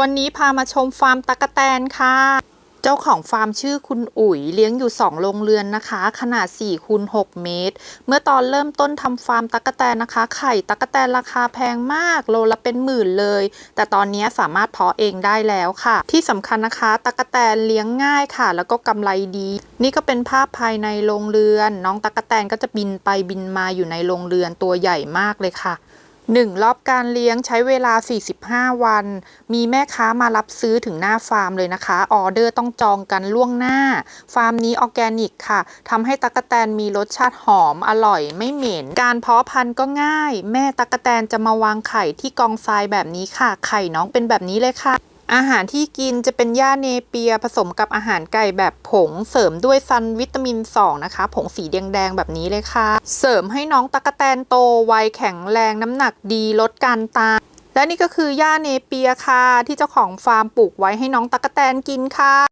วันนี้พามาชมฟาร์มตั๊กแตนค่ะ เจ้าของฟาร์มชื่อคุณอุ๋ยเลี้ยงอยู่ 2 โรงเรือนนะคะ ขนาด4คูณ6เมตร เมื่อตอนเริ่มต้นทำฟาร์มตั๊กแตนนะคะ ไข่ตั๊กแตนราคาแพงมาก โลละเป็นหมื่นเลย แต่ตอนนี้สามารถเพาะเองได้แล้วค่ะ ที่สำคัญนะคะตั๊กแตนเลี้ยงง่ายค่ะ แล้วก็กำไรดี นี่ก็เป็นภาพภายในโรงเรือน น้องตั๊กแตนก็จะบินไปบินมาอยู่ในโรงเรือนตัวใหญ่มากเลยค่ะ หนึ่งรอบการเลี้ยงใช้เวลา 45 วัน มีแม่ค้ามารับซื้อถึงหน้าฟาร์มเลยนะคะ ออเดอร์ต้องจองกันล่วงหน้า ฟาร์มนี้ออแกนิกค่ะทำให้ตั๊กแตนมีรสชาติหอมอร่อยไม่เหม็น การเพาะพันธุ์ก็ง่าย แม่ตั๊กแตนจะมาวางไข่ที่กองทรายแบบนี้ค่ะ ไข่น้องเป็นแบบนี้เลยค่ะ อาหารที่กินจะเป็นหญ้าเนเปียผสมกับอาหารไก่แบบผงเสริมด้วยซันวิตามิน 2 นะคะ ผงสีแดงๆแบบนี้เลยค่ะ เสริมให้น้องตั๊กแตนโตไวแข็งแรงน้ำหนักดีลดการตายและนี่ก็คือหญ้าเนเปียค่ะ ที่เจ้าของฟาร์มปลูกไว้ให้น้องตั๊กแตนกินค่ะ